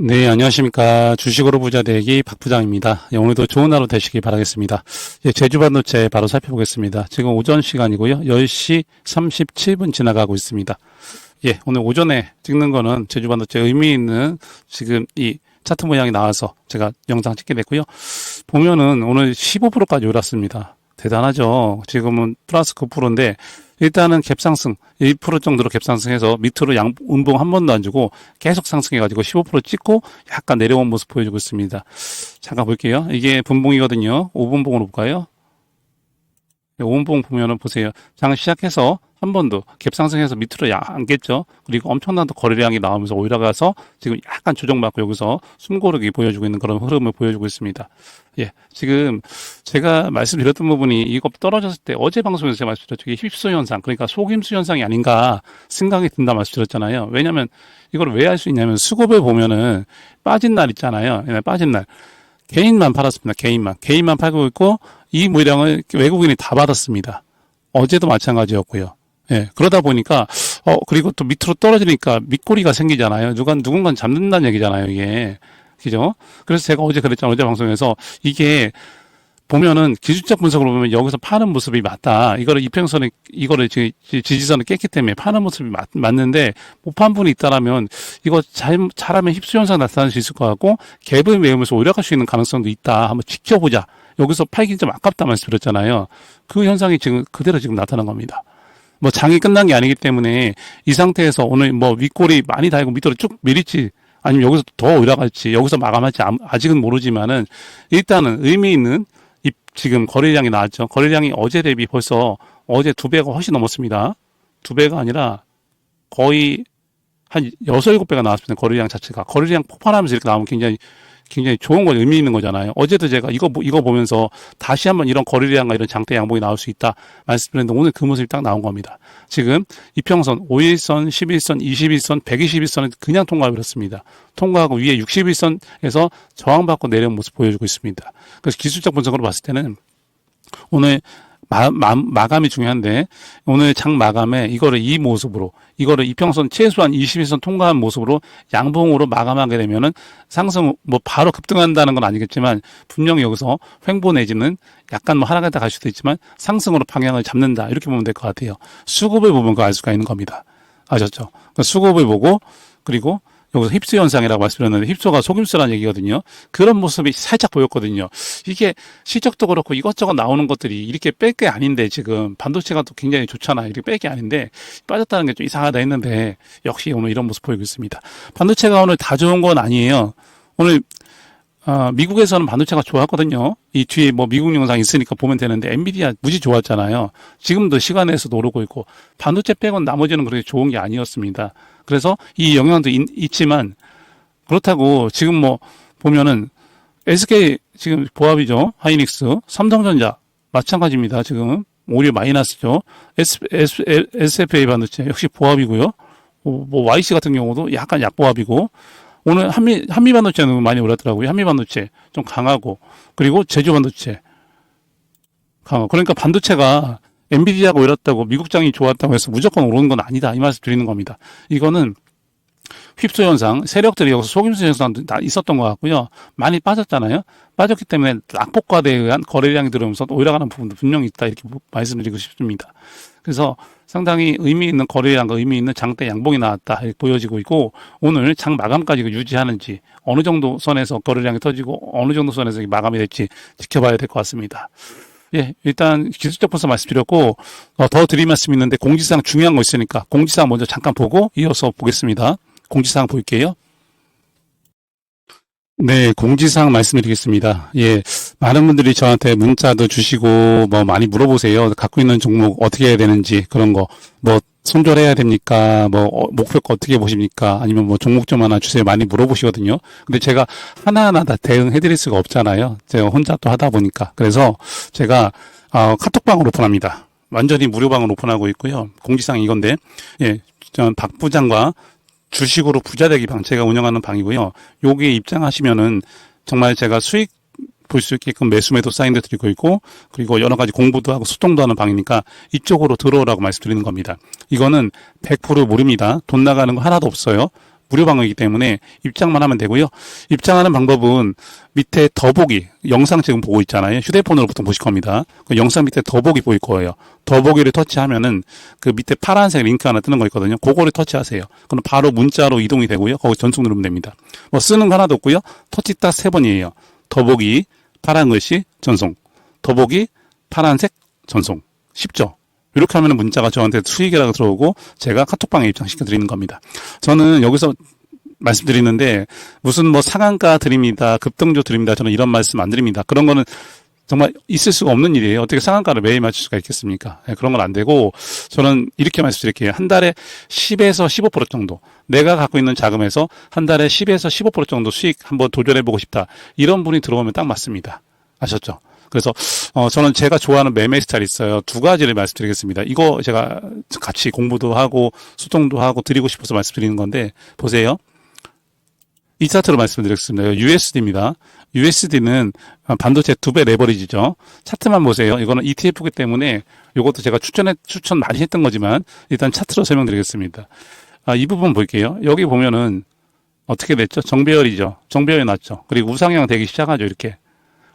네, 안녕하십니까. 주식으로 부자 되기 박 부장입니다. 예, 오늘도 좋은 하루 되시기 바라겠습니다. 예, 제주 반도체 바로 살펴보겠습니다. 지금 오전 시간이고요. 10시 37분 지나가고 있습니다. 예, 오늘 오전에 찍는 거는 제주 반도체 의미 있는 지금 이 차트 모양이 나와서 제가 영상 찍게 됐고요. 보면은 오늘 15%까지 올랐습니다. 대단하죠. 지금은 플러스 9%인데 일단은 갭상승 1% 정도로 갭상승해서 밑으로 양 운봉 한 번도 안 주고 계속 상승해가지고 15% 찍고 약간 내려온 모습 보여주고 있습니다. 잠깐 볼게요. 이게 분봉이거든요. 5분봉으로 볼까요? 5분봉 보면은 보세요. 장 시작해서 한 번도 갭상승해서 밑으로 안겠죠. 그리고 엄청난 거래량이 나오면서 올라가서 지금 약간 조정받고 여기서 숨고르기 보여주고 있는 그런 흐름을 보여주고 있습니다. 예, 지금 제가 말씀드렸던 부분이 이거 떨어졌을 때 어제 방송에서 제가 말씀드렸죠. 이게 휩수 현상, 그러니까 속임수 현상이 아닌가 생각이 든다 말씀드렸잖아요. 왜냐하면 이걸 왜 할 수 있냐면 수급을 보면은 빠진 날 있잖아요. 빠진 날. 개인만 팔았습니다. 개인만. 개인만 팔고 있고 이 물량을 외국인이 다 받았습니다. 어제도 마찬가지였고요. 예, 그러다 보니까, 어, 그리고 또 밑으로 떨어지니까 밑꼬리가 생기잖아요. 누가, 누군가 잡는다는 얘기잖아요, 이게. 그죠? 그래서 제가 어제 그랬잖아요. 어제 방송에서 이게 보면은 기술적 분석으로 보면 여기서 파는 모습이 맞다. 이거를 이평선에 이거를 지지선을 깼기 때문에 파는 모습이 맞, 맞는데 못 판 분이 있다라면 이거 잘 잘하면 힙수 현상 나타날 수 있을 것 같고 갭을 메우면서 올라갈 수 있는 가능성도 있다. 한번 지켜보자. 여기서 팔기 좀 아깝다 말씀드렸잖아요. 그 현상이 지금 그대로 지금 나타난 겁니다. 뭐 장이 끝난 게 아니기 때문에 이 상태에서 오늘 뭐 윗골이 많이 달고 밑으로 쭉 밀릴지 아니면 여기서 더 올라갈지 여기서 마감할지 아직은 모르지만은 일단은 의미 있는 이 지금 거래량이 나왔죠. 거래량이 어제 대비 벌써 어제 두 배가 훨씬 넘었습니다. 두 배가 아니라 거의 한 여섯 일곱 배가 나왔습니다. 거래량 자체가 거래량 폭발하면서 이렇게 나오면 굉장히 굉장히 좋은 거 의미 있는 거잖아요. 어제도 제가 이거 이거 보면서 다시 한번 이런 거래량과 이런 장대 양봉이 나올 수 있다 말씀드렸는데 오늘 그 모습이 딱 나온 겁니다. 지금 이평선 5일선, 11선, 21선, 121선은 그냥 통과해버렸습니다. 통과하고 위에 61선에서 저항받고 내려온 모습 보여주고 있습니다. 그래서 기술적 분석으로 봤을 때는 오늘 마, 마, 마 감이 중요한데 오늘 장 마감에 이거를 이 모습으로 이거를 이평선 최소한 21선 통과한 모습으로 양봉으로 마감하게 되면은 상승 뭐 바로 급등한다는 건 아니겠지만 분명히 여기서 횡보 내지는 약간 뭐 하락했다 갈 수도 있지만 상승으로 방향을 잡는다 이렇게 보면 될 것 같아요. 수급을 보면 그알 수가 있는 겁니다. 아셨죠? 그러니까 수급을 보고 그리고 여기서 힙수 현상이라고 말씀드렸는데 힙수가 속임수라는 얘기거든요. 그런 모습이 살짝 보였거든요. 이게 실적도 그렇고 이것저것 나오는 것들이 이렇게 뺄 게 아닌데 지금 반도체가 또 굉장히 좋잖아요. 이렇게 뺄 게 아닌데 빠졌다는 게 좀 이상하다 했는데 역시 오늘 이런 모습 보이고 있습니다. 반도체가 오늘 다 좋은 건 아니에요. 오늘 어, 미국에서는 반도체가 좋았거든요. 이 뒤에 뭐 미국 영상 있으니까 보면 되는데 엔비디아 무지 좋았잖아요. 지금도 시간에서도 오르고 있고 반도체 빼곤 나머지는 그렇게 좋은 게 아니었습니다. 그래서 이 영향도 있, 지만 그렇다고 지금 뭐 보면은 SK 지금 보합이죠. 하이닉스, 삼성전자 마찬가지입니다. 지금 오히려 마이너스죠. S, S, SFA 반도체 역시 보합이고요. 뭐, 뭐 YC 같은 경우도 약간 약보합이고 오늘 한미, 한미 반도체는 많이 올랐더라고요. 한미 반도체 좀 강하고, 그리고 제조 반도체 강하고. 그러니까 반도체가 엔비디아가 올랐다고 미국장이 좋았다고 해서 무조건 오르는 건 아니다. 이 말씀 드리는 겁니다. 이거는 휩수 현상, 세력들이 여기서 속임수 현상도 있었던 것 같고요. 많이 빠졌잖아요. 빠졌기 때문에 낙폭과대에 의한 거래량이 들어오면서 올라가는 부분도 분명히 있다. 이렇게 말씀드리고 싶습니다. 그래서 상당히 의미 있는 거래량과 의미 있는 장대 양봉이 나왔다 보여지고 있고 오늘 장 마감까지 유지하는지 어느 정도 선에서 거래량이 터지고 어느 정도 선에서 마감이 될지 지켜봐야 될 것 같습니다. 예, 일단 기술적 분석 말씀드렸고 어, 더 드릴 말씀 있는데 공지사항 중요한 거 있으니까 공지사항 먼저 잠깐 보고 이어서 보겠습니다. 공지사항 볼게요. 네, 공지사항 말씀드리겠습니다. 예, 많은 분들이 저한테 문자도 주시고 뭐 많이 물어보세요. 갖고 있는 종목 어떻게 해야 되는지 그런 거 뭐 손절해야 됩니까? 뭐 어, 목표가 어떻게 보십니까? 아니면 뭐 종목 좀 하나 주세요. 많이 물어보시거든요. 근데 제가 하나하나 다 대응해드릴 수가 없잖아요. 제가 혼자 또 하다 보니까 그래서 제가 어, 카톡방을 오픈합니다. 완전히 무료방을 오픈하고 있고요. 공지사항 이건데 예, 전 박 부장과 주식으로 부자 되기 방 제가 운영하는 방이고요. 여기에 입장하시면은 정말 제가 수익 볼 수 있게끔 매수 매도 사인도 드리고 있고 그리고 여러 가지 공부도 하고 소통도 하는 방이니까 이쪽으로 들어오라고 말씀드리는 겁니다. 이거는 100% 무료입니다. 돈 나가는 거 하나도 없어요. 무료 방어이기 때문에 입장만 하면 되고요. 입장하는 방법은 밑에 더보기 영상 지금 보고 있잖아요. 휴대폰으로 보통 보실 겁니다. 그 영상 밑에 더보기 보일 거예요. 더보기를 터치하면은 그 밑에 파란색 링크 하나 뜨는 거 있거든요. 그거를 터치하세요. 그럼 바로 문자로 이동이 되고요. 거기 전송 누르면 됩니다. 뭐 쓰는 거 하나도 없고요. 터치 딱 세 번이에요. 더보기 파란 글씨 전송. 더보기 파란색 전송. 쉽죠? 이렇게 하면 문자가 저한테 수익이라고 들어오고 제가 카톡방에 입장시켜 드리는 겁니다. 저는 여기서 말씀드리는데 무슨 뭐 상한가 드립니다. 급등조 드립니다. 저는 이런 말씀 안 드립니다. 그런 거는 정말 있을 수가 없는 일이에요. 어떻게 상한가를 매일 맞출 수가 있겠습니까? 네, 그런 건 안 되고 저는 이렇게 말씀드릴게요. 한 달에 10에서 15% 정도 내가 갖고 있는 자금에서 한 달에 10에서 15% 정도 수익 한번 도전해 보고 싶다. 이런 분이 들어오면 딱 맞습니다. 아셨죠? 그래서 어 저는 제가 좋아하는 매매 스타일 있어요. 두 가지를 말씀드리겠습니다. 이거 제가 같이 공부도 하고 소통도 하고 드리고 싶어서 말씀드리는 건데 보세요. 이 차트로 말씀드리겠습니다. USD입니다. USD는 반도체 두 배 레버리지죠. 차트만 보세요. 이거는 ETF이기 때문에 이것도 제가 추천해, 추천 많이 했던 거지만 일단 차트로 설명드리겠습니다. 아, 이 부분 볼게요. 여기 보면은 어떻게 됐죠? 정배열이죠. 정배열이 났죠. 그리고 우상향 되기 시작하죠. 이렇게.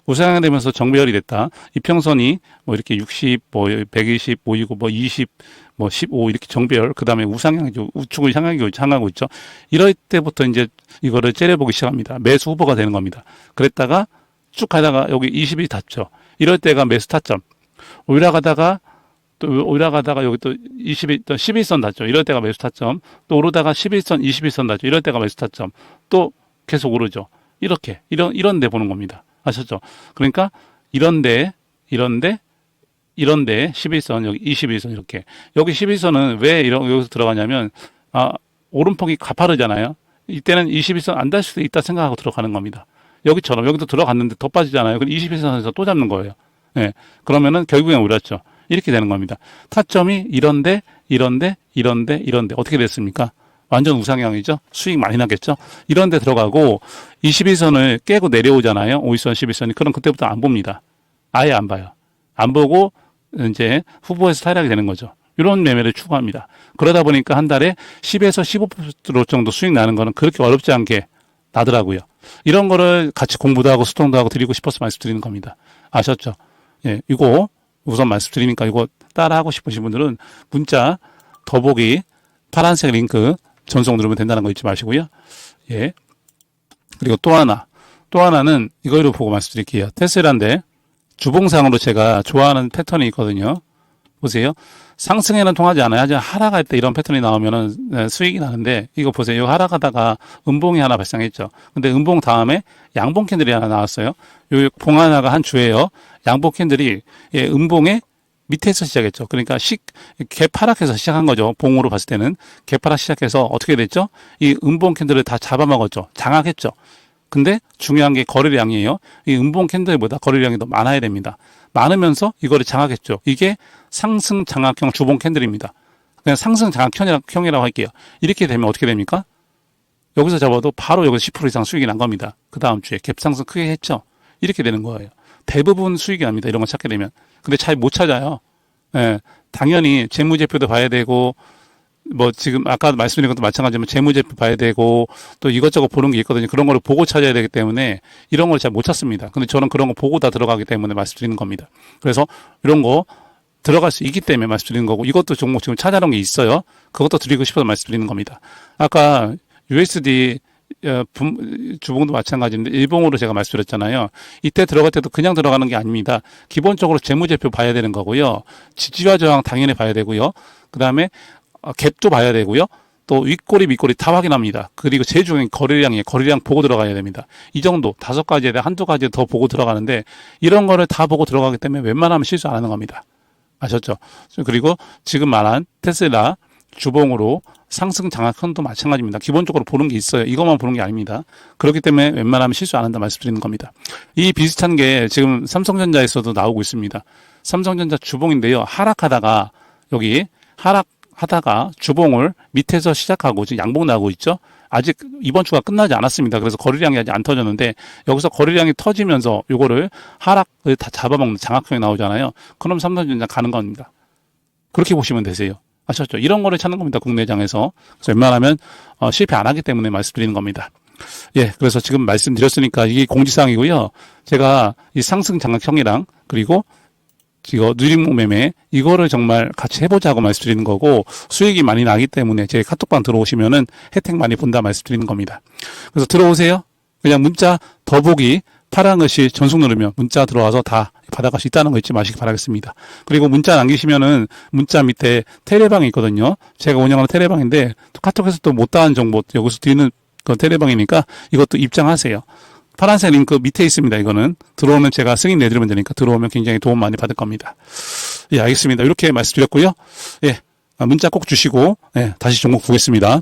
우상향 되면서 정배열이 됐다. 이평선이 뭐 이렇게 60, 뭐 120 보이고 뭐 20, 뭐 15 이렇게 정배열. 그 다음에 우상향이죠. 우측을 향하고, 향하고 있죠. 이럴 때부터 이제 이거를 째려보기 시작합니다. 매수 후보가 되는 겁니다. 그랬다가 쭉 가다가 여기 20이 닿죠. 이럴 때가 매수 타점. 올라가다가 또 올라가다가 여기 또 20일, 또 11선 닿죠. 이럴 때가 매수 타점. 또 오르다가 11선, 21선 닿죠. 이럴 때가 매수 타점. 또 계속 오르죠. 이렇게, 이런, 이런 데 보는 겁니다. 아셨죠? 그러니까 이런데, 이런데, 이런데 11선, 여기 21선 이렇게. 여기 11선은 왜 이런, 여기서 들어가냐면, 아, 오름폭이 가파르잖아요. 이때는 21선 안달 수도 있다 생각하고 들어가는 겁니다. 여기처럼, 여기도 들어갔는데 더 빠지잖아요. 그럼 21선에서 또 잡는 거예요. 예. 그러면은 결국엔 오렸죠. 이렇게 되는 겁니다. 타점이 이런데, 이런데, 이런데, 이런데. 어떻게 됐습니까? 완전 우상향이죠? 수익 많이 나겠죠? 이런 데 들어가고 21선을 깨고 내려오잖아요. 5일선, 11선이. 그럼 그때부터 안 봅니다. 아예 안 봐요. 안 보고 이제 후보에서 탈락이 되는 거죠. 이런 매매를 추구합니다. 그러다 보니까 한 달에 10에서 15% 정도 수익 나는 거는 그렇게 어렵지 않게 나더라고요. 이런 거를 같이 공부도 하고 소통도 하고 드리고 싶어서 말씀드리는 겁니다. 아셨죠? 예, 이거 우선 말씀드리니까 이거 따라하고 싶으신 분들은 문자 더보기 파란색 링크 전송 누르면 된다는 거 잊지 마시고요. 예. 그리고 또 하나, 또 하나는 이거로 보고 말씀드릴게요. 테슬라인데 주봉상으로 제가 좋아하는 패턴이 있거든요. 보세요. 상승에는 통하지 않아요. 하지만 하락할 때 이런 패턴이 나오면은 네, 수익이 나는데 이거 보세요. 하락하다가 음봉이 하나 발생했죠. 근데 음봉 다음에 양봉 캔들이 하나 나왔어요. 요 봉 하나가 한 주예요. 양봉 캔들이 예, 음봉에 밑에서 시작했죠. 그러니까 식, 개파락해서 시작한 거죠. 봉으로 봤을 때는. 개파락 시작해서 어떻게 됐죠? 이 음봉 캔들을 다 잡아먹었죠. 장악했죠. 근데 중요한 게 거래량이에요. 이 음봉 캔들보다 거래량이 더 많아야 됩니다. 많으면서 이거를 장악했죠. 이게 상승 장악형 주봉 캔들입니다. 그냥 상승 장악형이라고 할게요. 이렇게 되면 어떻게 됩니까? 여기서 잡아도 바로 여기서 10% 이상 수익이 난 겁니다. 그 다음 주에 갭 상승 크게 했죠. 이렇게 되는 거예요. 대부분 수익이 납니다. 이런 거 찾게 되면. 근데 잘 못 찾아요. 예. 당연히 재무제표도 봐야 되고, 뭐 지금 아까 말씀드린 것도 마찬가지지만 재무제표 봐야 되고, 또 이것저것 보는 게 있거든요. 그런 거를 보고 찾아야 되기 때문에 이런 걸 잘 못 찾습니다. 근데 저는 그런 거 보고 다 들어가기 때문에 말씀드리는 겁니다. 그래서 이런 거 들어갈 수 있기 때문에 말씀드리는 거고, 이것도 종목 지금 찾아놓은 게 있어요. 그것도 드리고 싶어서 말씀드리는 겁니다. 아까 USD 어, 주봉도 마찬가지인데 일봉으로 제가 말씀드렸잖아요. 이때 들어갈 때도 그냥 들어가는 게 아닙니다. 기본적으로 재무제표 봐야 되는 거고요. 지지와 저항 당연히 봐야 되고요. 그 다음에 어, 갭도 봐야 되고요. 또 윗꼬리 밑꼬리 다 확인합니다. 그리고 제일 중요한 거래량이에요. 거래량 보고 들어가야 됩니다. 이 정도 다섯 가지에 대해 한두 가지 더 보고 들어가는데 이런 거를 다 보고 들어가기 때문에 웬만하면 실수 안 하는 겁니다. 아셨죠? 그리고 지금 말한 테슬라 주봉으로 상승 장악형도 마찬가지입니다. 기본적으로 보는 게 있어요. 이것만 보는 게 아닙니다. 그렇기 때문에 웬만하면 실수 안 한다 말씀드리는 겁니다. 이 비슷한 게 지금 삼성전자에서도 나오고 있습니다. 삼성전자 주봉인데요. 하락하다가 여기 하락하다가 주봉을 밑에서 시작하고 지금 양봉 나오고 있죠. 아직 이번 주가 끝나지 않았습니다. 그래서 거래량이 아직 안 터졌는데 여기서 거래량이 터지면서 요거를 하락을 다 잡아먹는 장악형이 나오잖아요. 그럼 삼성전자 가는 겁니다. 그렇게 보시면 되세요. 아셨죠? 이런 거를 찾는 겁니다. 국내장에서. 그래서 웬만하면 어, 실패 안 하기 때문에 말씀드리는 겁니다. 예, 그래서 지금 말씀드렸으니까 이게 공지사항이고요. 제가 이 상승 장악형이랑 그리고 이거 누림목 매매 이거를 정말 같이 해보자고 말씀드리는 거고 수익이 많이 나기 때문에 제 카톡방 들어오시면은 혜택 많이 본다 말씀드리는 겁니다. 그래서 들어오세요. 그냥 문자 더보기 것이 전송 누르면 문자 들어와서 다 받아갈 수 있다는 거 잊지 마시기 바라겠습니다. 그리고 문자 남기시면은 문자 밑에 테레방이 있거든요. 제가 운영하는 테레방인데 또 카톡에서 또 못다한 정보 여기서 드리는 그 테레방이니까 이것도 입장하세요. 파란색 링크 밑에 있습니다. 이거는 들어오면 제가 승인 내드리면 되니까 들어오면 굉장히 도움 많이 받을 겁니다. 예, 알겠습니다. 이렇게 말씀드렸고요. 예, 아, 문자 꼭 주시고 예, 다시 종목 보겠습니다.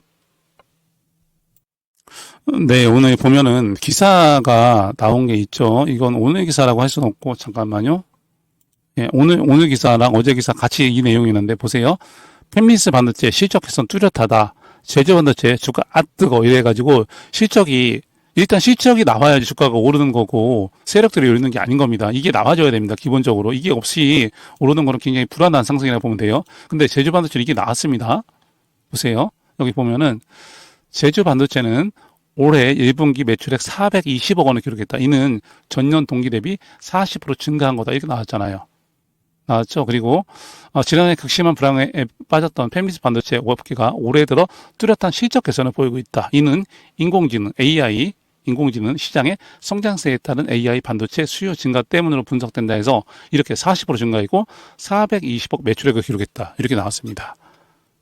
네, 오늘 보면은 기사가 나온 게 있죠. 이건 오늘 기사라고 할 수는 없고 잠깐만요. 예, 오늘 오늘 기사랑 어제 기사 같이 이 내용이 있는데 보세요. 펜미스 반도체 실적 개선 뚜렷하다. 제조 반도체 주가 아 뜨거 이래가지고 실적이 일단 실적이 나와야지 주가가 오르는 거고 세력들이 오르는 게 아닌 겁니다. 이게 나와줘야 됩니다. 기본적으로 이게 없이 오르는 거는 굉장히 불안한 상승이라고 보면 돼요. 근데 제조 반도체 이게 나왔습니다. 보세요. 여기 보면은 제주 반도체는 올해 1분기 매출액 420억 원을 기록했다. 이는 전년 동기 대비 40% 증가한 거다. 이렇게 나왔잖아요. 나왔죠. 그리고 어, 지난해 극심한 불황에 빠졌던 펜미스 반도체 업계가 올해 들어 뚜렷한 실적 개선을 보이고 있다. 이는 인공지능 AI 인공지능 시장의 성장세에 따른 AI 반도체 수요 증가 때문으로 분석된다 해서 이렇게 40% 증가했고 420억 매출액을 기록했다. 이렇게 나왔습니다.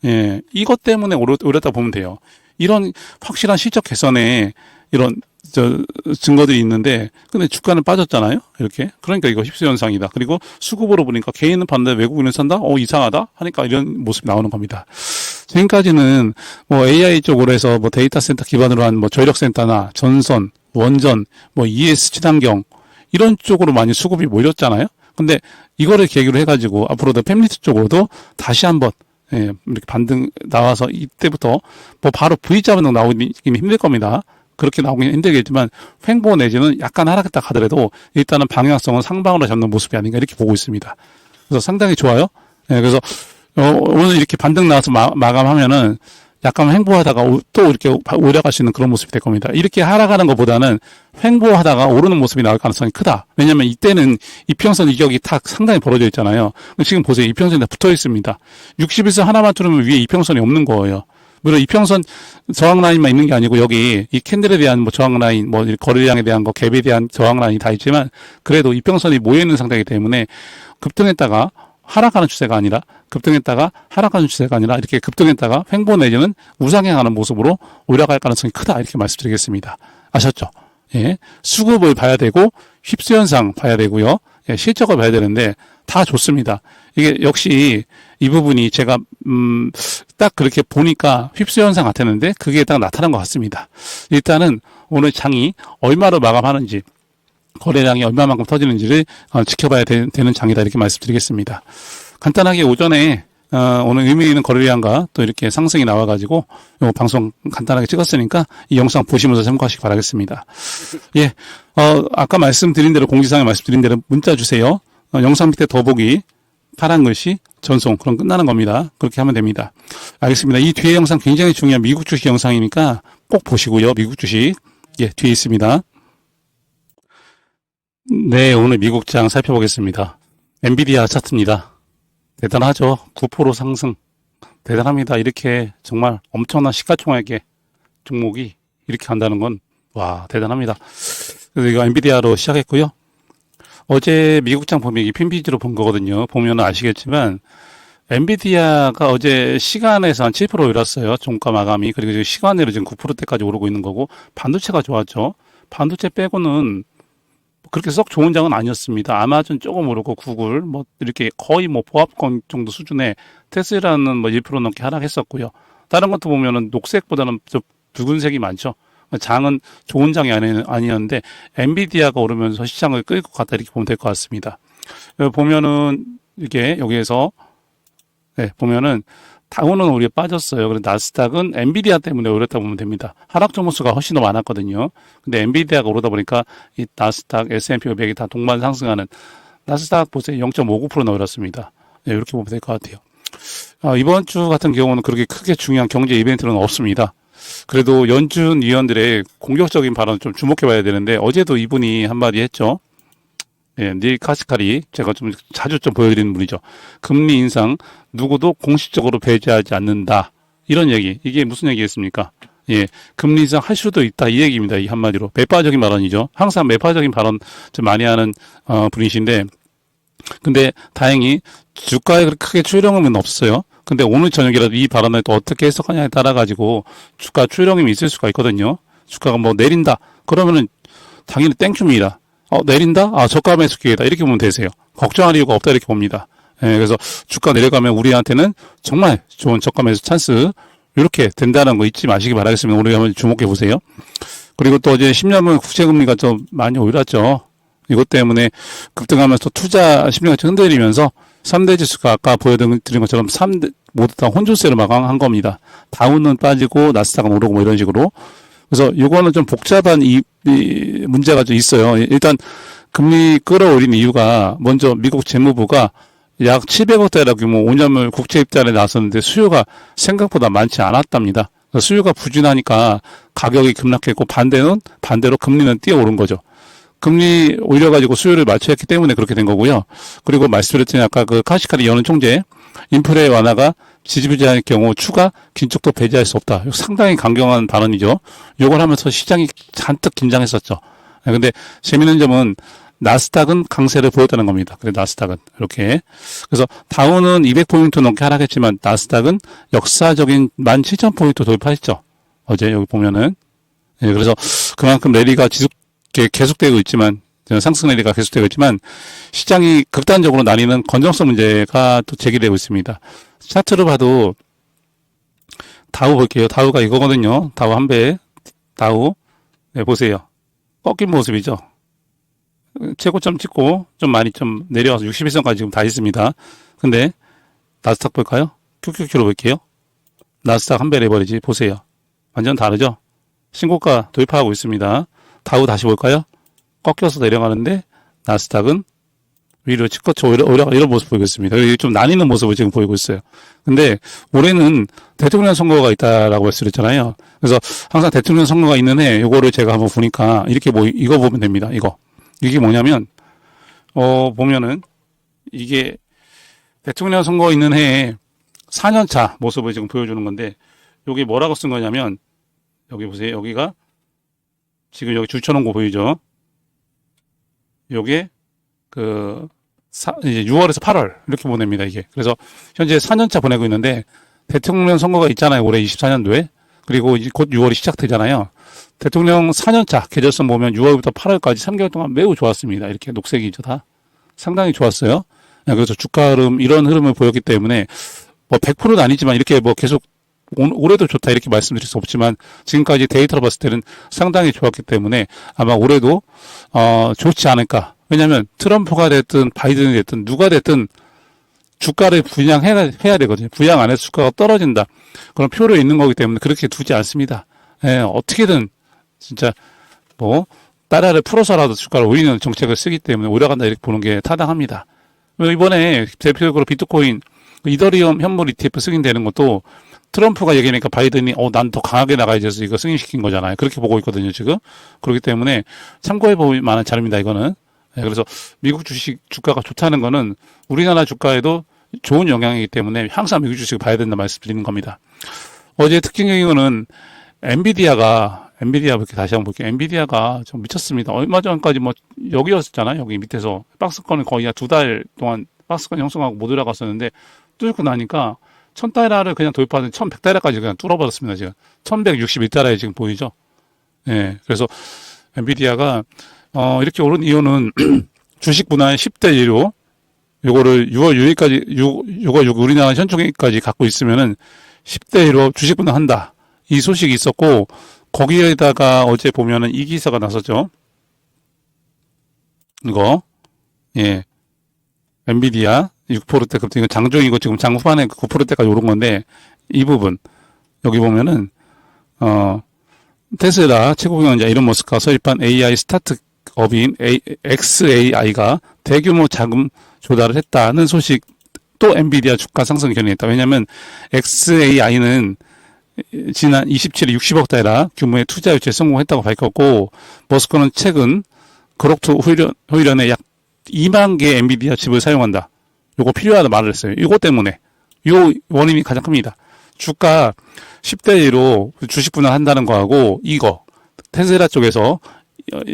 예, 이것 때문에 오렸다 보면 돼요. 이런 확실한 실적 개선에 이런 저 증거들이 있는데 근데 주가는 빠졌잖아요. 이렇게. 그러니까 이거 휩쓸 현상이다. 그리고 수급으로 보니까 개인은 반대 외국인은 산다. 어 이상하다. 하니까 이런 모습이 나오는 겁니다. 지금까지는 뭐 AI 쪽으로 해서 뭐 데이터 센터 기반으로 한 뭐 전력 센터나 전선, 원전, 뭐 ES 친환경 이런 쪽으로 많이 수급이 몰렸잖아요. 근데 이거를 계기로 해가지고 앞으로도 팸리트 쪽으로도 다시 한번 예, 이렇게 반등 나와서 이때부터 뭐 바로 V자 반등 나오기 힘들 겁니다. 그렇게 나오긴 힘들겠지만 횡보 내지는 약간 하락했다 하더라도 일단은 방향성은 상방으로 잡는 모습이 아닌가 이렇게 보고 있습니다. 그래서 상당히 좋아요. 예, 그래서 어, 오늘 이렇게 반등 나와서 마, 마감하면은 약간 횡보하다가 오- 또 이렇게 오려갈 수 있는 그런 모습이 될 겁니다. 이렇게 하락하는 것보다는 횡보하다가 오르는 모습이 나올 가능성이 크다. 왜냐하면 이때는 이평선 이격이 탁 상당히 벌어져 있잖아요. 지금 보세요. 이평선이 다 붙어 있습니다. 61선 하나만 뚫으면 위에 이평선이 없는 거예요. 물론 이평선 저항 라인만 있는 게 아니고 여기 이 캔들에 대한 뭐 저항 라인, 뭐 거래량에 대한 거, 갭에 대한 저항 라인이 다 있지만 그래도 이평선이 모여 있는 상태이기 때문에 급등했다가 하락하는 추세가 아니라 급등했다가 하락하는 추세가 아니라 이렇게 급등했다가 횡보 내지는 우상향하는 모습으로 올라갈 가능성이 크다 이렇게 말씀드리겠습니다. 아셨죠? 예, 수급을 봐야 되고 휩쓸 현상 봐야 되고요. 예, 실적을 봐야 되는데 다 좋습니다. 이게 역시 이 부분이 제가 음, 딱 그렇게 보니까 휩쓸 현상 같았는데 그게 딱 나타난 것 같습니다. 일단은 오늘 장이 얼마로 마감하는지 거래량이 얼마만큼 터지는지를 어, 지켜봐야 되, 는 장이다 이렇게 말씀드리겠습니다. 간단하게 오전에 어, 오늘 의미 있는 거래량과 또 이렇게 상승이 나와가지고 요 방송 간단하게 찍었으니까 이 영상 보시면서 참고하시기 바라겠습니다. 예, 어, 아까 말씀드린 대로 공지사항에 말씀드린 대로 문자 주세요. 어, 영상 밑에 더보기 파란 글씨 전송 그럼 끝나는 겁니다. 그렇게 하면 됩니다. 알겠습니다. 이 뒤에 영상 굉장히 중요한 미국 주식 영상이니까 꼭 보시고요. 미국 주식 예 뒤에 있습니다. 네, 오늘 미국장 살펴보겠습니다. 엔비디아 차트입니다. 대단하죠. 9% 상승. 대단합니다. 이렇게 정말 엄청난 시가총액의 종목이 이렇게 한다는 건, 와, 대단합니다. 그래서 이거 엔비디아로 시작했고요. 어제 미국장 보면 이게 핀비지로 본 거거든요. 보면 아시겠지만, 엔비디아가 어제 시간에서 한 7% 올랐어요. 종가 마감이. 그리고 지금 시간으로 지금 9%대까지 오르고 있는 거고, 반도체가 좋았죠. 반도체 빼고는 그렇게 썩 좋은 장은 아니었습니다. 아마존 조금 오르고 구글 뭐 이렇게 거의 뭐 보합권 정도 수준의 테슬라는 뭐 1% 넘게 하락했었고요. 다른 것도 보면은 녹색보다는 저 붉은색이 많죠. 장은 좋은 장이 아니, 아니었는데 엔비디아가 오르면서 시장을 끌것 같다 이렇게 보면 될 것 같습니다. 여기 보면은 이게 여기에서 네, 보면은 다우는 오히려 빠졌어요. 그런데 나스닥은 엔비디아 때문에 오렸다 보면 됩니다. 하락 종목수가 훨씬 더 많았거든요. 근데 엔비디아가 오르다 보니까 이 나스닥, S&P 500이 다 동반 상승하는 나스닥 보세요. 0.59%나 오랐습니다. 네, 이렇게 보면 될 것 같아요. 아, 이번 주 같은 경우는 그렇게 크게 중요한 경제 이벤트는 없습니다. 그래도 연준 위원들의 공격적인 발언 좀 주목해 봐야 되는데 어제도 이분이 한마디 했죠. 예, 닐 카스카리 제가 좀 자주 좀 보여드리는 분이죠. 금리 인상 누구도 공식적으로 배제하지 않는다. 이런 얘기. 이게 무슨 얘기겠습니까? 예, 금리 인상 할 수도 있다. 이 얘기입니다. 이 한마디로. 매파적인 발언이죠. 항상 매파적인 발언 좀 많이 하는 어, 분이신데 근데 다행히 주가에 그렇게 크게 추이령은 없어요. 근데 오늘 저녁이라도 이 발언을 또 어떻게 해석하냐에 따라 가지고 주가 추이령이 있을 수가 있거든요. 주가가 뭐 내린다. 그러면은 당연히 땡큐입니다. 어, 내린다? 아, 저가 매수 기회다. 이렇게 보면 되세요. 걱정할 이유가 없다. 이렇게 봅니다. 예, 그래서 주가 내려가면 우리한테는 정말 좋은 매수 찬스 이렇게 된다는 거 잊지 마시기 바라겠습니다. 오늘 한번 주목해 보세요. 그리고 또 어제 10년물 국채금리가 좀 많이 올랐죠. 이것 때문에 급등하면서 투자 심리가 좀 흔들리면서 3대 지수가 아까 보여드린 것처럼 3대 모두 다 혼조세로 마감한 겁니다. 다운은 빠지고 나스닥은 오르고 뭐 이런 식으로. 그래서 요거는 좀 복잡한 이, 이 문제가 좀 있어요. 일단 금리 끌어올린 이유가 먼저 미국 재무부가 약 700억 달러 규모 5년물 국채 입단에 나섰는데 수요가 생각보다 많지 않았답니다. 수요가 부진하니까 가격이 급락했고 반대는 반대로 금리는 뛰어오른 거죠. 금리 올려가지고 수요를 맞춰했기 때문에 그렇게 된 거고요. 그리고 말씀드렸더니 아까 그 카시카리 연은 총재 인플레 완화가 지지부진할 경우 추가 긴축도 배제할 수 없다. 상당히 강경한 발언이죠. 요걸 하면서 시장이 잔뜩 긴장했었죠. 네, 근데 재밌는 점은 나스닥은 강세를 보였다는 겁니다. 그래 나스닥은 이렇게 그래서 다운은 200포인트 넘게 하락했지만 나스닥은 역사적인 17,000포인트 돌파했죠. 어제 여기 보면은 예, 그래서 그만큼 랠리가 지속 계속되고 있지만 상승 랠리가 계속되고 있지만 시장이 극단적으로 나뉘는 건전성 문제가 또 제기되고 있습니다. 차트로 봐도 다우 볼게요. 다우가 이거거든요. 다우 한 배, 다우. 네, 보세요. 꺾인 모습이죠. 최고점 찍고 좀 많이 좀 내려와서 61선까지 지금 다 있습니다. 근데 나스닥 볼까요? 큐큐큐로 볼게요. 나스닥 한배 내버리지 보세요. 완전 다르죠? 신고가 돌파하고 있습니다. 다우 다시 볼까요? 꺾여서 내려가는데 나스닥은 위로 치커쳐 올라가 이런 모습 보이고 있습니다. 좀 나뉘는 모습을 지금 보이고 있어요. 근데 올해는 대통령 선거가 있다라고 말씀드렸잖아요. 그래서 항상 대통령 선거가 있는 해 요거를 제가 한번 보니까 이렇게 뭐 이거 보면 됩니다. 이거. 이게 뭐냐면 어 보면은 이게 대통령 선거 있는 해에 4년차 모습을 지금 보여주는 건데 여기 뭐라고 쓴 거냐면 여기 보세요. 여기가 지금 여기 줄 쳐놓은 거 보이죠? 요게 그 사, 이제 6월에서 8월 이렇게 보냅니다 이게. 그래서 현재 4년차 보내고 있는데 대통령 선거가 있잖아요 올해 24년도에 그리고 곧 6월이 시작되잖아요. 대통령 4년차 계절성 보면 6월부터 8월까지 3개월 동안 매우 좋았습니다. 이렇게 녹색이죠 다 상당히 좋았어요. 네, 그래서 주가 흐름 이런 흐름을 보였기 때문에 뭐 100%는 아니지만 이렇게 뭐 계속 올해도 좋다 이렇게 말씀드릴 수 없지만 지금까지 데이터로 봤을 때는 상당히 좋았기 때문에 아마 올해도 어 좋지 않을까. 왜냐하면 트럼프가 됐든 바이든이 됐든 누가 됐든 주가를 분양해야 해야 되거든요. 분양 안 해서 주가가 떨어진다. 그런 표로 있는 거기 때문에 그렇게 두지 않습니다. 예, 어떻게든 진짜 뭐 따라를 풀어서라도 주가를 올리는 정책을 쓰기 때문에 올라간다 이렇게 보는 게 타당합니다. 이번에 대표적으로 비트코인 이더리움 현물 ETF 승인되는 것도 트럼프가 얘기하니까 바이든이 어 난 더 강하게 나가야지 해서 이거 승인시킨 거잖아요. 그렇게 보고 있거든요 지금. 그렇기 때문에 참고해 볼 만한 자료입니다 이거는. 네, 그래서 미국 주식 주가가 좋다는 거는 우리나라 주가에도 좋은 영향이기 때문에 항상 미국 주식을 봐야 된다 말씀드리는 겁니다. 어제 특징적인 거는 엔비디아가 엔비디아 이렇게 다시 한번 볼게요. 엔비디아가 좀 미쳤습니다. 얼마 전까지 뭐 여기였잖아요. 여기 밑에서 박스권을 거의 두 달 동안 박스권 형성하고 못 올라갔었는데 뚫고 나니까 1000달러를 그냥 돌파하는 1100달러까지 그냥 뚫어버렸습니다, 지금. 1161달러에 지금 보이죠? 예. 네, 그래서 엔비디아가, 어, 이렇게 오른 이유는 주식 분할 10대 1로 요거를 6월 6일까지, 6, 6월 6일 우리나라 현충일까지 갖고 있으면은 10대 1로 주식 분할한다. 이 소식이 있었고, 거기에다가 어제 보면은 이 기사가 나섰죠. 이거, 예. 엔비디아 6%대 급등, 이거 장중이고 지금 장 후반에 9%대까지 오른 건데, 이 부분, 여기 보면은, 어, 테슬라 최고 경영자 이론 머스크가 설립한 AI 스타트 업인 XAI가 대규모 자금 조달을 했다는 소식 또 엔비디아 주가 상승 견인했다. 왜냐하면 XAI는 지난 27일 60억 달러 규모의 투자 유치에 성공했다고 밝혔고 머스크는 최근 후일연, 후일연에 약 2만 개의 엔비디아 칩을 사용한다. 요거 필요하다 말을 했어요. 이거 때문에 요 원인이 가장 큽니다. 주가 10대 1로 주식 분할한다는 거하고 이거 테슬라 쪽에서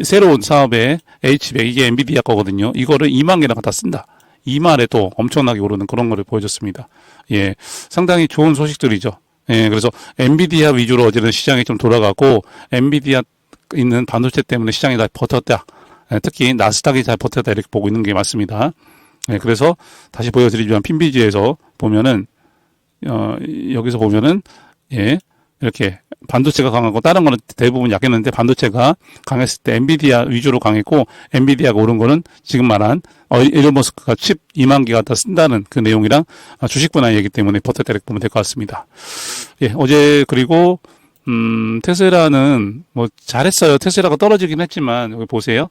새로운 사업에 H100 이게 엔비디아 거거든요. 이거를 2만 개나 갖다 쓴다. 2만에 또 엄청나게 오르는 그런 거를 보여줬습니다. 예, 상당히 좋은 소식들이죠. 예, 그래서 엔비디아 위주로 어제는 시장이 좀 돌아가고 엔비디아 있는 반도체 때문에 시장이 다 버텼다. 예, 특히 나스닥이 잘 버텼다 이렇게 보고 있는 게 맞습니다. 예, 그래서 다시 보여드리지만 핀비지에서 보면은 어, 여기서 보면은 예, 이렇게 반도체가 강하고 다른 거는 대부분 약했는데 반도체가 강했을 때 엔비디아 위주로 강했고 엔비디아가 오른 거는 지금 말한 어, 일론 머스크가 칩 2만 개가 다 쓴다는 그 내용이랑 아, 주식 분할이기 때문에 버텼다 이렇게 보면 될 것 같습니다. 예, 어제 그리고 음, 테슬라는 뭐 잘했어요. 테슬라가 떨어지긴 했지만 여기 보세요.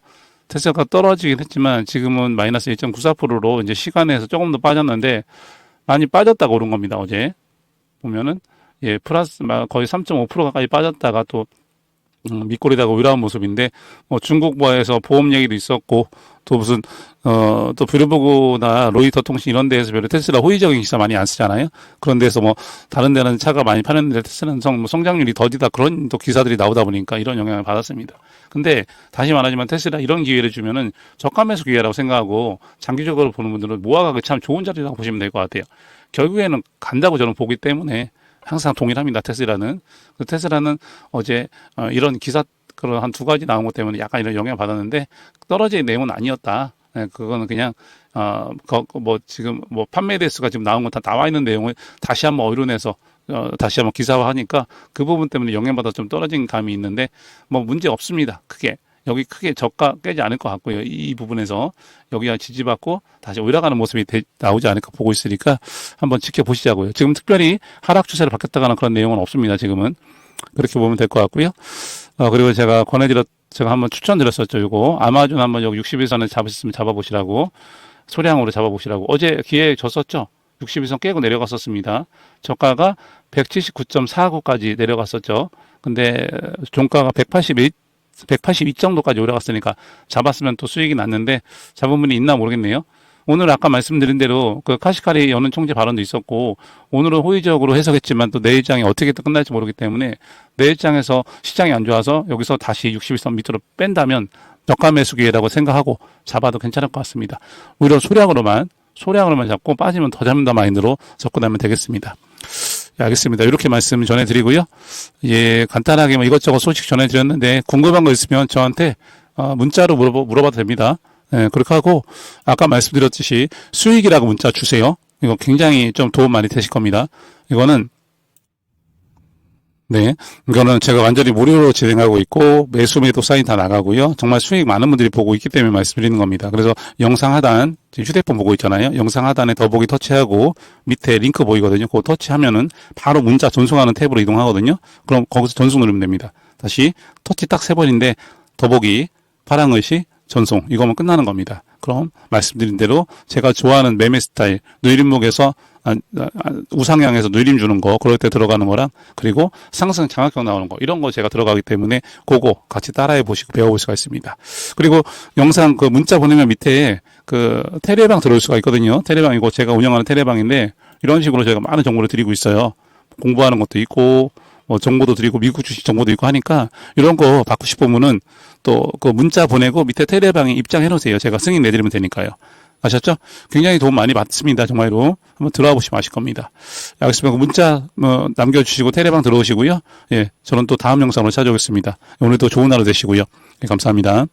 테슬라가 떨어지긴 했지만 지금은 마이너스 1.94%로 이제 시간에서 조금 더 빠졌는데 많이 빠졌다고 오른 겁니다. 어제 보면은 예 플러스 막 거의 3.5% 가까이 빠졌다가 또 음, 밑골이다가 올라온 모습인데 뭐 중국과에서 보험 얘기도 있었고 또 무슨 어또 블루버그나 로이터 통신 이런 데에서 별로 테슬라 호의적인 기사 많이 안 쓰잖아요. 그런 데서 뭐 다른 데는 차가 많이 파는데 테슬라는 성, 뭐 성장률이 더디다 그런 또 기사들이 나오다 보니까 이런 영향을 받았습니다. 근데 다시 말하지만 테슬라 이런 기회를 주면은 저가 매수 기회라고 생각하고 장기적으로 보는 분들은 모아가기 참 좋은 자리라고 보시면 될 것 같아요. 결국에는 간다고 저는 보기 때문에 항상 동일합니다. 테슬라는 그 테슬라는 어제 어, 이런 기사 그런 한 두 가지 나온 것 때문에 약간 이런 영향 을 받았는데 떨어진 내용은 아니었다. 네, 그거는 그냥 어뭐 지금 뭐 판매 대수가 지금 나온 건 다 나와 있는 내용을 다시 한번 어이론해서 어, 다시 한번 기사화하니까 그 부분 때문에 영향받아 좀 떨어진 감이 있는데 뭐 문제 없습니다. 크게 여기 크게 저가 깨지 않을 것 같고요. 이 부분에서 여기가 지지받고 다시 올라가는 모습이 되, 나오지 않을까 보고 있으니까 한번 지켜보시자고요. 지금 특별히 하락 추세를 바뀌었다가는 그런 내용은 없습니다. 지금은 그렇게 보면 될 것 같고요. 어, 그리고 제가 권해드렸 제가 한번 추천드렸었죠. 이거 아마존 한번 여기 61선을 잡으셨으면 잡아보시라고 소량으로 잡아보시라고 어제 기회에 줬었죠. 61선 깨고 내려갔었습니다. 저가가 179.49까지 내려갔었죠. 근데 종가가 181 182 정도까지 올라갔으니까 잡았으면 또 수익이 났는데 잡은 분이 있나 모르겠네요. 오늘 아까 말씀드린 대로 그 카시카리 여는 총재 발언도 있었고 오늘은 호의적으로 해석했지만 또 내일장이 어떻게 또 끝날지 모르기 때문에 내일장에서 시장이 안 좋아서 여기서 다시 61선 밑으로 뺀다면 저가 매수 기회라고 생각하고 잡아도 괜찮을 것 같습니다. 오히려 소량으로만 소량으로만 잡고 빠지면 더 잡는다 마인드로 접근하면 되겠습니다. 예, 알겠습니다. 이렇게 말씀 전해드리고요. 예, 간단하게 뭐 이것저것 소식 전해드렸는데 궁금한 거 있으면 저한테 어, 문자로 물어봐, 물어봐도 됩니다. 예, 그렇게 하고 아까 말씀드렸듯이 수익이라고 문자 주세요. 이거 굉장히 좀 도움 많이 되실 겁니다. 이거는 네. 이거는 제가 완전히 무료로 진행하고 있고, 매수 매도 사인 다 나가고요. 정말 수익 많은 분들이 보고 있기 때문에 말씀드리는 겁니다. 그래서 영상 하단, 휴대폰 보고 있잖아요. 영상 하단에 더보기 터치하고, 밑에 링크 보이거든요. 그거 터치하면은 바로 문자 전송하는 탭으로 이동하거든요. 그럼 거기서 전송 누르면 됩니다. 다시 터치 딱 세 번인데, 더보기, 파랑의시, 전송. 이거면 끝나는 겁니다. 그럼 말씀드린 대로 제가 좋아하는 매매 스타일, 누림목에서 아, 아, 우상향에서 누림 주는 거 그럴 때 들어가는 거랑 그리고 상승 장악형 나오는 거 이런 거 제가 들어가기 때문에 그거 같이 따라해 보시고 배워볼 수가 있습니다. 그리고 영상 그 문자 보내면 밑에 그 테레방 들어올 수가 있거든요. 테레방 이거 제가 운영하는 테레방인데 이런 식으로 제가 많은 정보를 드리고 있어요. 공부하는 것도 있고 뭐 정보도 드리고 미국 주식 정보도 있고 하니까 이런 거 받고 싶으면은 또 그 문자 보내고 밑에 테레방에 입장해 놓으세요. 제가 승인 내드리면 되니까요. 아셨죠? 굉장히 도움 많이 받습니다. 정말로. 한번 들어와 보시면 아실 겁니다. 알겠습니다. 문자 뭐 남겨주시고 테레방 들어오시고요. 예, 저는 또 다음 영상으로 찾아오겠습니다. 오늘도 좋은 하루 되시고요. 예, 감사합니다.